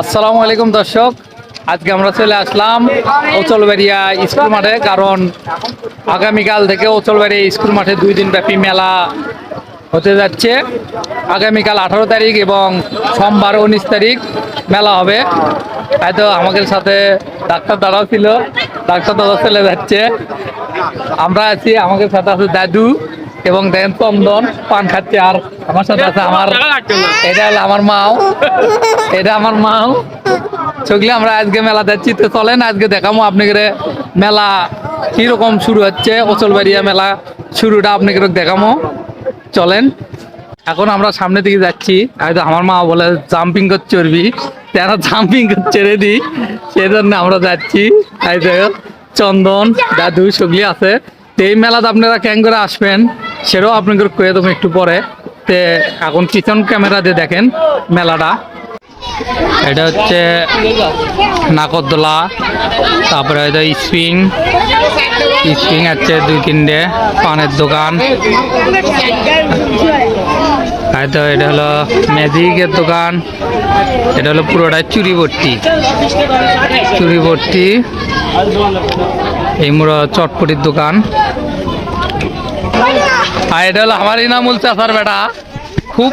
আসসালামু আলাইকুম দর্শক। আজকে আমরা চলে আসলাম ওচলবাড়িয়া স্কুল মাঠে, কারণ আগামীকাল থেকে ওচলবাড়িয়া স্কুল মাঠে দুই দিন ব্যাপী মেলা হতে যাচ্ছে। আগামীকাল আঠারো তারিখ এবং সোমবার উনিশ তারিখ মেলা হবে। হয়তো আমাদের সাথে ডাক্তার দাদাও ছিল, ডাক্তার দাদা চলে যাচ্ছে। আমরা আছি, আমাদের সাথে আছে দাদু। এবং দেন চন্দন, পান খাচ্ছে আর আমার সাথে আছে আমার এটা হলো আমার মাও। এটা আমার মাও। চগলি আমরা আজকে মেলা যাচ্ছি তো চলেন, আজকে দেখাবো আপনাদের মেলা কীরকম শুরু হচ্ছে ওচলবাড়িয়া মেলা শুরুটা আপনাদের দেখাবো চলেন। এখন আমরা সামনে দিকে যাচ্ছি। হয়তো আমার মা বলে, জাম্পিং করতে চড়বি যারা জাম্পিং ছেড়ে দিই সেই জন্য আমরা যাচ্ছি। দেখো, চন্দন, দাদু সগলি আছে। এই মেলাতে আপনারা ক্যাং করে আসবেন সেটাও আপনাদের কয়ে দেবো একটু পরে। তে এখন পিছন ক্যামেরা দিয়ে দেখেন মেলাটা। এটা হচ্ছে নাকরদোলা তারপরে হয়তো স্প্রিং। স্প্রিং আছে দুই তিনটে, পানের দোকান। হয়তো এটা হলো ম্যাজিকের দোকান। এটা হলো পুরোটাই চুরি ভর্তি। চুরি ভর্তি। এই মুড়ো চটপটির দোকান। আর এটা হলো আমার ইনামুল চাষার বেটা। খুব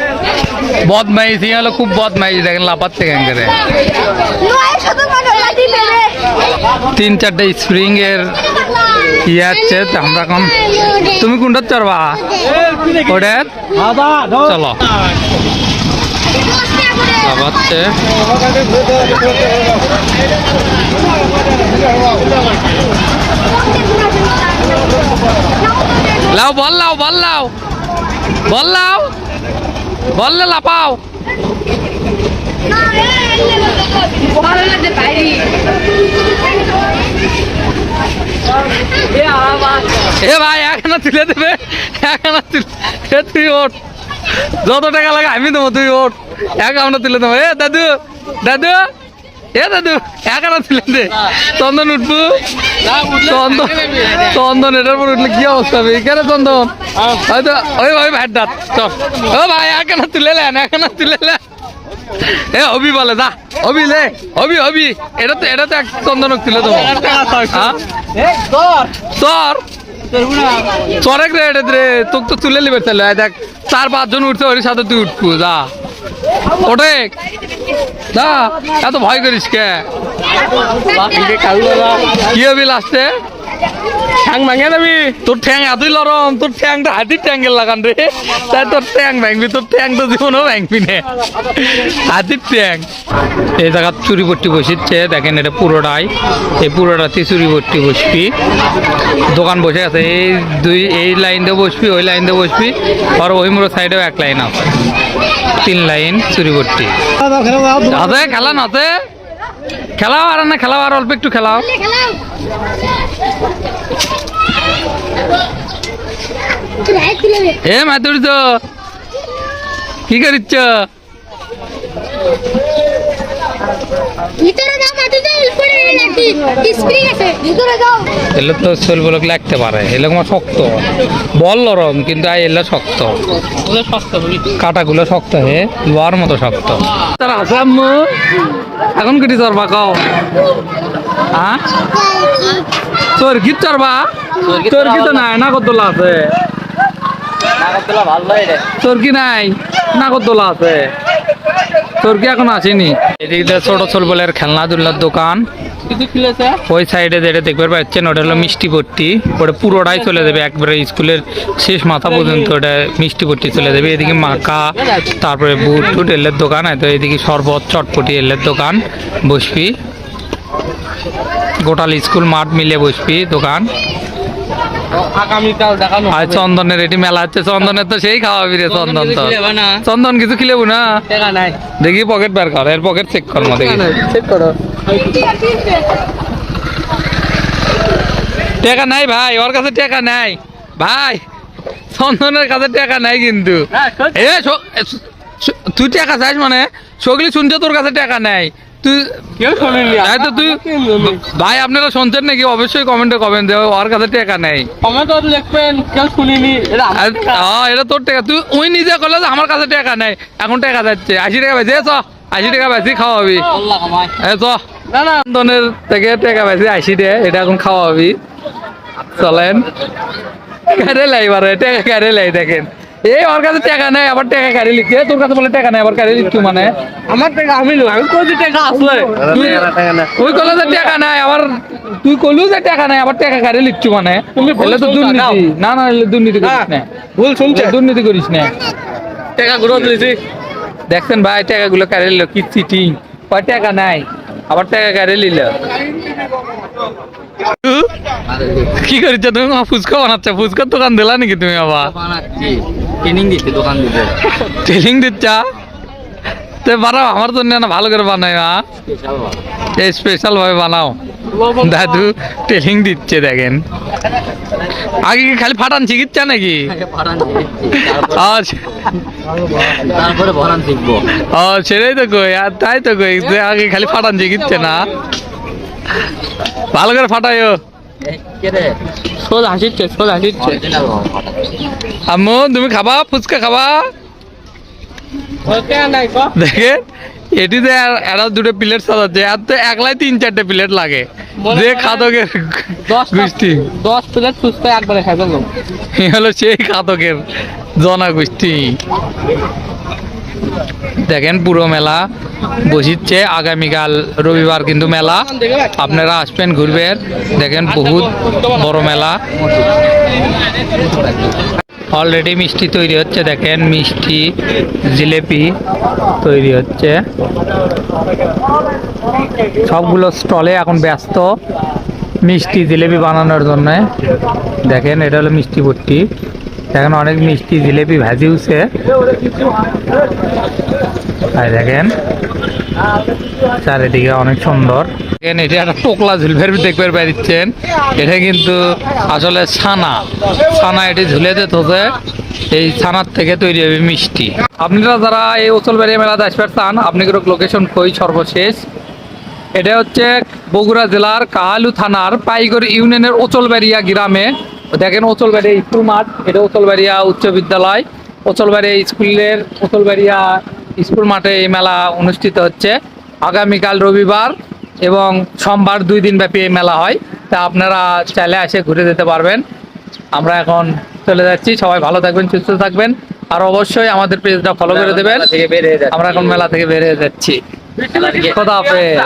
বদমাইশ ইয়ে হলো খুব বদমাইশ দেখেন লাপাচ্ছে কেন করে। তিন চারটে স্প্রিং এর ইয়ে আছে আমরা এখন তুমি কোনটা চড়বা ওটা চলো। লাপাচ্ছে লাও, বল লাও বল লাও। বল লাও। বললে লাপাও এ ভাই এখানে তুলে দেবে। এখানে তুলে তুই ওঠ। যত টাকা লাগে আমি দেবো তুই ওঠ। এক আমরা তুলে দেবো। এ দাদু দাদু এ দাদু এখানে তুলে দে। চন্দন উঠবো। চন্দন চন্দন এটার উপর উঠলে কি অবস্থা হবে? এখানে চন্দন? হয়তো ওই ভাই ভাই দাঁত। চল। ও ভাই এখানে তুলে নেন এখানে তুলে নেন এ হবি বলে দা হবি লে হবি হবি এটা তো এটা তো এক চন্দনক তুলে দেবো। তোর। চরেক রে এটা রে তোকে তো তুলে নিবে তাহলে। দেখ চার পাঁচজন উঠছে ওর সাথে তুই উঠবো যা। ওঠে। দা এত ভয় করিস কে? কি হবি লাস্টে ঠ্যাং ভাঙে যাবি? তোর ঠ্যাং এতই লরম তোর ঠ্যাংটা হাতির ট্যাঙ্গের লাগান রে। তাই তোর ঠ্যাং ভাঙবি তোর ঠ্যাং তো জীবনও ভাঙবি না। হাতির ঠ্যাং। এই জায়গা চুরি ভর্তি বসিচ্ছে দেখেন এটা পুরোটাই। এই পুরোটাতে চুরি ভর্তি বসবি। দোকান বসে আছে এই দুই এই লাইন দিয়ে বসবি ওই লাইন দিয়ে বসবি। আর ওই মোড় সাইডেও এক লাইন আছে। তিন লাইন চুরি ভর্তি আছে খেলা নাতে খেলাও আর না খেলাও আর অল্প একটু খেলাও। এ মাতুরি তো কি করিচ্ছ? ভিতরে যাও মাটি উপরে নাকি স্প্রিং আছে। ভিতরে যাও। এলে তো সোল লাগতে পারে এলে শক্ত। বল নরম কিন্তু আই এলে শক্ত। কাটাগুলো শক্ত হে লোয়ার মতো শক্ত। তার আসাম এখন কেটে চরবা কও? হ্যাঁ? তোর কি চরবা? তোর কি তো নাই নাগরদোলা আছে। তোর কি নাই নাগরদোলা আছে। তোর কি এখন আসেনি? এদিকে ছোট ছোট বলের খেলনাধুলার দোকান। ওই সাইডে যেটা দেখবে পাচ্ছেন ওটা হলো মিষ্টি ভর্তি ওটা পুরোটাই চলে যাবে একবারে স্কুলের শেষ মাথা পর্যন্ত ওটা মিষ্টি ভর্তি চলে যাবে। এদিকে মাকা তারপরে বুট টুট এলের দোকান তো এদিকে শরবত চটপটি এলের দোকান বসবি। গোটাল স্কুল মাঠ মিলে বসবি দোকান। আগামীকাল দেখানো আর চন্দনের এটি মেলা হচ্ছে চন্দনের তো সেই খাওয়াবি রে চন্দন তো। চন্দন কিছু খিলেবু না? নাই। দেখি পকেট বের কর এর পকেট চেক কর দেখি। চেক করো। টাকা নাই ভাই ওর কাছে টাকা নাই। ভাই চন্দনের কাছে টাকা নাই কিন্তু। এ তুই টাকা চাইছ মানে? সগলি শুনছে তোর কাছে টাকা নাই। তুই কেউ শোনেনি তাই তো তুই ভাই আপনারা শুনছেন নাকি? অবশ্যই কমেন্টে কমেন্ট দেবে। ওর কাছে টাকা নেই। কমেন্ট লিখবেন কেউ শুনিনি। এটা। হ্যাঁ, তোর টাকা। তুই ওই নিজে করলে যে আমার কাছে টাকা নেই। এখন টাকা যাচ্ছে। আশি টাকা যে চ আশি টাকা বেশি খাওয়াবি। না চন্দনের থেকে টাকা বেশি আশি দে। এটা এখন খাওয়াবি। চলেন। কারে লাই এবারে টাকা কারে লাই দেখেন। এই ওর কাছে টাকা নাই আবার টাকা কারে লিখছে। তোর কাছে বলে টাকা নাই আবার কারে লিখছু মানে? আমার টাকা আমি আমি কোটি টাকা আসলে তুই ওই কলে যে টাকা নাই আবার তুই কলু যে টাকা নাই আবার টাকা কারে লিখছু মানে? তুমি ভুল তো দুর্নীতি। না না দুর্নীতি করিস না। ভুল শুনছে। দুর্নীতি করিস না। টাকা ঘুরে দিয়েছি দেখছেন ভাই টাকাগুলো কারে নিল? কি চিটিং। কয় টাকা নাই আবার টাকা কারে নিল কি করিস তুমি? ফুচকা বানাচ্ছ। ফুচকার দোকান দিলা নাকি তুমি আবার? ট্রেনিং দিচ্ছে দোকান দিতে। ট্রেনিং দিচ্ছা? তে বানাও আমার জন্য না ভালো করে বানাই মা। স্পেশাল এই স্পেশাল ভাবে বানাও। দাদু ট্রেনিং দিচ্ছে দেখেন। আগে কি খালি ফাটান চিকিৎসা নাকি? তারপরে ভরান শিখব। ও সেটাই তো কই আর তাই তো কই আগে খালি ফাটান চিকিৎসা না। ভালো করে ফাটাইও। সোজ হাসিচ্ছে সোজ হাসিচ্ছে আম্মু তুমি খাবা? ফুচকা খাবা? ওকে দেখে এটিতে এরা দুটো প্লেট সাজাচ্ছে আর তো একলাই তিন চারটে প্লেট লাগে। যে খাদকের গোষ্ঠী। দশ প্লেট ফুচকা একবারে খাই হলো সেই খাদকের জনগোষ্ঠী। দেখেন, পুরো মেলা বসিচ্ছে। আগামীকাল রবিবার কিন্তু মেলা। আপনারা আসবেন, ঘুরবেন। দেখেন, বহুত বড় মেলা। অলরেডি মিষ্টি তৈরি হচ্ছে, দেখেন, মিষ্টি জিলেপি তৈরি হচ্ছে। সবগুলো স্টলে এখন ব্যস্ত মিষ্টি জিলেপি বানানোর জন্য। দেখেন, এটা হলো মিষ্টি ভর্তি। দেখেন অনেক মিষ্টি জিলেপি ভাজিউছে আর দেখেন, চারিদিকে অনেক সুন্দর। দেখেন, এটা একটা টোকলা ঝুলফের দেখতে পাচ্ছেন এটা কিন্তু আসলে ছানা। ছানা এটি ঝুলে যেত এই ছানার থেকে তৈরি হবে মিষ্টি। আপনারা যারা এই ওচলবাড়ি মেলাতে আসবার চান, আপনি লোকেশন কই সর্বশেষ? এটা হচ্ছে বগুড়া জেলার কাহালু থানার পাইগর ইউনিয়নের ওচলবাড়িয়া গ্রামে। দেখেন ওচলবাড়িয়া স্কুল মাঠ এটা ওচলবাড়িয়া উচ্চ বিদ্যালয়। ওচলবাড়িয়া স্কুলের ওচলবাড়িয়া স্কুল মাঠে এই মেলা অনুষ্ঠিত হচ্ছে। আগামীকাল রবিবার এবং সোমবার দুই দিন ব্যাপী এই মেলা হয়। তা আপনারা চাইলে এসে ঘুরে যেতে পারবেন। আমরা এখন চলে যাচ্ছি। সবাই ভালো থাকবেন সুস্থ থাকবেন। আর অবশ্যই আমাদের পেজটা ফলো করে দেবেন। আমরা এখন মেলা থেকে বেরিয়ে যাচ্ছি। খোদা হাফেজ।